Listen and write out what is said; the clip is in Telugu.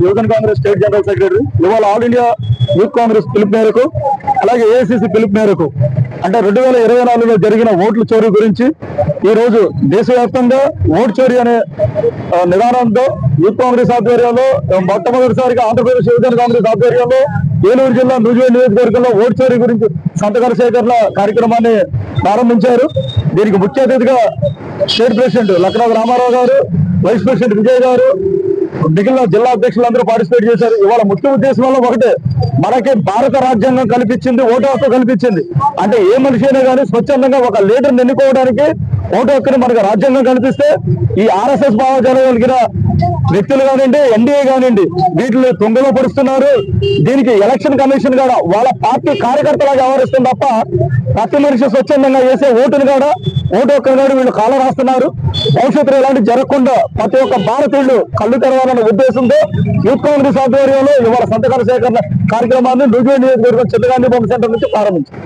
యువజన కాంగ్రెస్ స్టేట్ జనరల్ సెక్రటరీ ఇవాళ ఆల్ ఇండియా యూత్ కాంగ్రెస్ పిలుపు మేరకు అలాగే ఏఐసిసి పిలుపు మేరకు అంటే రెండు వేల ఇరవై నాలుగులో జరిగిన ఓట్ల చోరీ గురించి ఈ రోజు దేశవ్యాప్తంగా ఓటు చోరీ అనే నిదానంతో యూత్ కాంగ్రెస్ ఆధ్వర్యంలో మొట్టమొదటిసారిగా ఆంధ్రప్రదేశ్ యువజన కాంగ్రెస్ ఆధ్వర్యంలో ఏలూరు జిల్లా నూజివేడ్ నియోజకవర్గంలో ఓటు చోరీ గురించి సంతకాల సేకరణ కార్యక్రమాన్ని ప్రారంభించారు. దీనికి ముఖ్య అతిథిగా స్టేట్ ప్రెసిడెంట్ లక్నాథ్ రామారావు గారు వైస్ ప్రెసిడెంట్ విజయ్ గారు మిగిలిన జిల్లా అధ్యక్షులందరూ పార్టిసిపేట్ చేశారు. ఇవాళ ముఖ్య ఉద్దేశం వల్ల ఒకటే మనకి భారత రాజ్యాంగం కల్పించింది ఓటు హక్కు కల్పించింది. అంటే ఏ మనిషి అయినా కానీ స్వచ్ఛందంగా ఒక లీడర్ని ఎన్నుకోవడానికి ఓటు హక్కుని మనకు రాజ్యాంగం కల్పిస్తే ఈ ఆర్ఎస్ఎస్ భావజాలం కలిగిన వ్యక్తులు కానివ్వండి ఎన్డీఏ కానివ్వండి వీటిని తొంగలో పడుస్తున్నారు. దీనికి ఎలక్షన్ కమిషన్ కూడా వాళ్ళ పార్టీ కార్యకర్తలాగా వ్యవహరిస్తుంది తప్ప ప్రతి మనిషి స్వచ్ఛందంగా వేసే ఓటుని కూడా ఓటు హక్కును కూడా వీళ్ళు కాల రాస్తున్నారు భవిష్యత్తులో ఇలాంటి జరగకుండా ప్రతి ఒక్క భారతీయులు కళ్ళు తెరవాలన్న ఉద్దేశంతో యూత్ కాంగ్రెస్ ఆధ్వర్యంలో ఇవాళ సంతకాల సేకరణ కార్యక్రమాన్ని నూజివేడ్ నియోజకవర్గం చిత్తగాంధీ బొమ్మ సెంటర్ నుంచి ప్రారంభించారు.